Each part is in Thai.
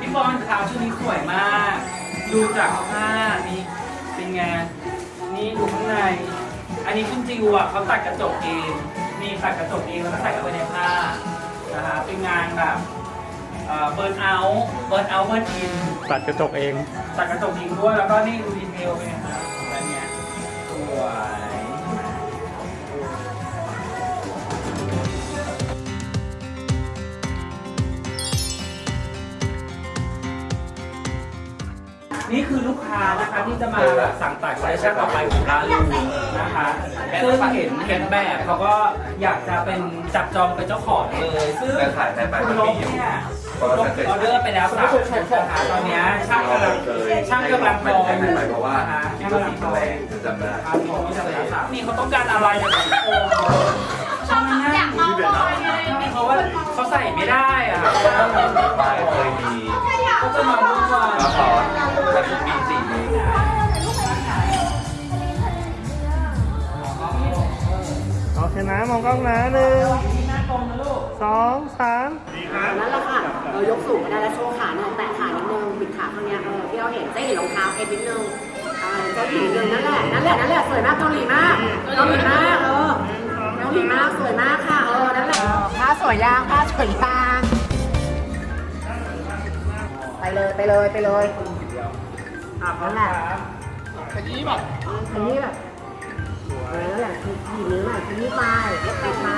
พี่บอลขาวชุดนี้สวยมาก ดูจากผ้านี่เป็นไง นี่ดูข้างใน อันนี้คุณจิวอะเขาตัดกระจกเอง นี่ตัดกระจกเองแล้วก็ใส่เข้าไปในผ้านะคะเป็นงานแบบ เบิร์นเอาท์เบิร์นเอาท์เบิร์นอินตัดกระจกเอง ตัดกระจกจริงด้วยแล้วก็นี่ดูดีเทลเป็นไงครับแบบเนี้ยสวยนี่คือลูกค้านะคะที่จะมาแบบสั่งตัดคอลเลคชันต่อไปของร้านลูนะคะซึ่งเห็นเห็นแบบเขาก็อยากจะเป็นจับจองเป็นเจ้าของเลย ซึ่งแต่ขายแต่ไปคุณมันลมีบอยู่เนี่ยลบ ออเดอร์ไปแล้วสามชุดนะคะตอนเนี้ยช่างกำลังช่างกำลังรออยู่ไปเพราะว่านะคะคิดช่างว่ากำลัสีงรมันอแรงจำได้ครับผมจะไปถามนี่เขาต้องการอะไรเนี่ยโอ้โหชอบอยากเมาบอยไงเพราะว่าเขาใส่ไม่ได้อะไปเคยมีเขาจะมาวุ่นวายกระป๋อนแต่มีสีนี้โอเคนะมองกล้องนะหนึ่ง หน้าตรงนะลูกสองสามนั่นแหละค่ะเรายกสูงก็ได้แล้วโชว์ขาหน่อยแตะขานิดนึงปิดขาข้างเนี้ยเออที่เราเห็นจะเห็นรองเท้าเอ็นนิดนึงอ่าเจ้าหญิงหนึ่งนั่นแหละนั่นแหละนั่นแหละสวยมากเกาหลีมากเกาหลีมากเออเกาหลีมากสวยมากค่ะเออนั่นแหละผ้าสวยยางผ้าสวยยางไปเลยไปเลยไปเลยอะพร้อมครับอันนี้แบบเออแหละคือหยิบนิ้วหน่อยคือนิ้วไปเล็บติดมา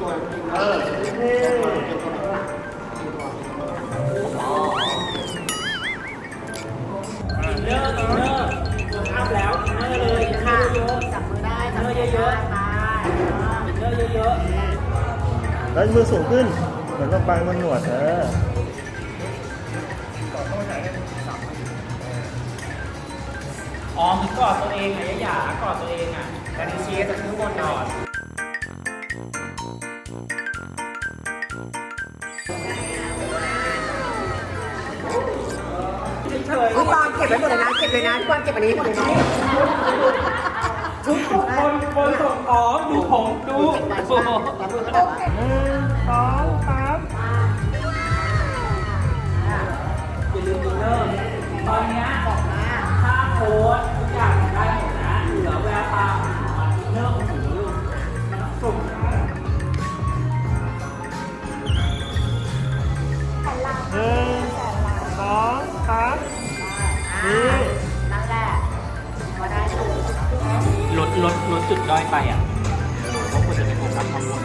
เออเตรียมตัวเตรียมตัวเตรียมตัวอินเนอร์อินเนอร์รวมภาพแล้วอินเนอร์เลยอินเนอค่ะเยอะจับมือได้อินจับเนอมืร์อเยอะค่ะอินเนอร์เยอะแล้วมือสูงขึ้น เหมือนกับปลายมันหนวดเอออ๋อเหมือนกอดตัวเองอะยะหยากอดตัวเองอะแต่ดิเชียจะขึ้นบนก่อน เฉยพี่ปอนเก็บไว้หมดเลยนะ เก็บเลยนะพี่ปอนเก็บอันนี้หมดเลยนะทุกคนคนส่งของดูผมดูโอเขาแบบว่าหนึ่งสองสามอย่าลืมอินเนอร์ตอนนี้ยถ้าโค้ดทุกอย่างได้ จุดด้อยไปอะเพราควรจะไปโฟกัสข้างบน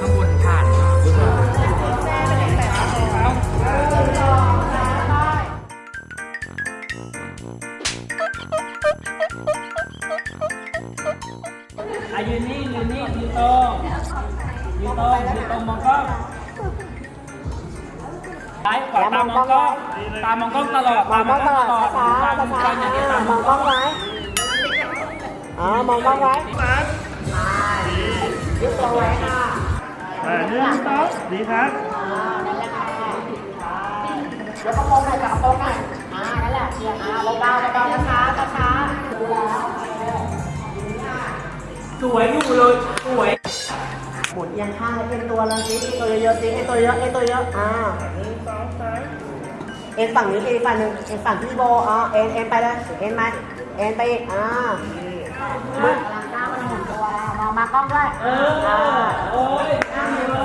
ข้างบนผ่านอายืนนี่ยืนนี่ยืนตรงยืนตรงยืนตรงมองกล้องซ้ายขวาตามองกล้องตามองกล้องตลอดมองกล้องตลอดช้าช้าตามช้าอย่างเดียวตามมองกล้องไว้ อ่ามองกล้องไว้ยึดตัวไว้ค่ะอ่าหนึ่งสองดีครับอ่านั่นแหละค่ะยกกระโปรงหน่อยจับกระโปรงหน่อยอ่านั่นแหละเทียบอ่าเบาๆเบาๆช้าๆช้าๆดูแล้วสวยอยู่เลยสวยหมุนเอียงข้างแล้วเป็นตัวเลยสิเอ็นตัวเยอะๆสิเอ็นตัวเยอะเอ็นตัวเยอะอ่าหนึ่งสองสามเอ็นฝั่งนี้เอ็นฝั่งหนึ่งเอ็นฝั่งพี่โบอ๋อเอ็นเอ็นไปเลยเอ็นมาเอ็นไปอีกอ่า มือก้ามหมุนตัวมองมากล้องด้วยเออโอ้ย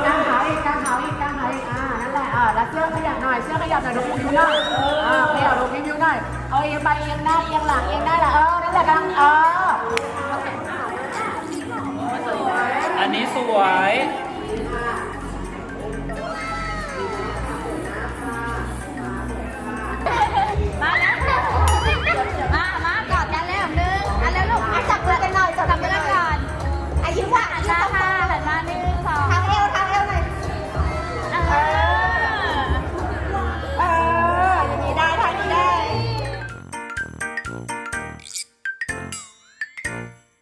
กางขาอีกกางขาอีกกางขาอีกอ่านั่นแหละอ่าแล้วเสื้อขยับหน่อยเสื้อขยับหน่อยดูพิ้วหน่อยอ่าขยับดูพิ้วหน่อยเอาเอียงไปเอียงหน้าเอียงหลังเอียงหน้าละเออนั่นแหละกำลังเออ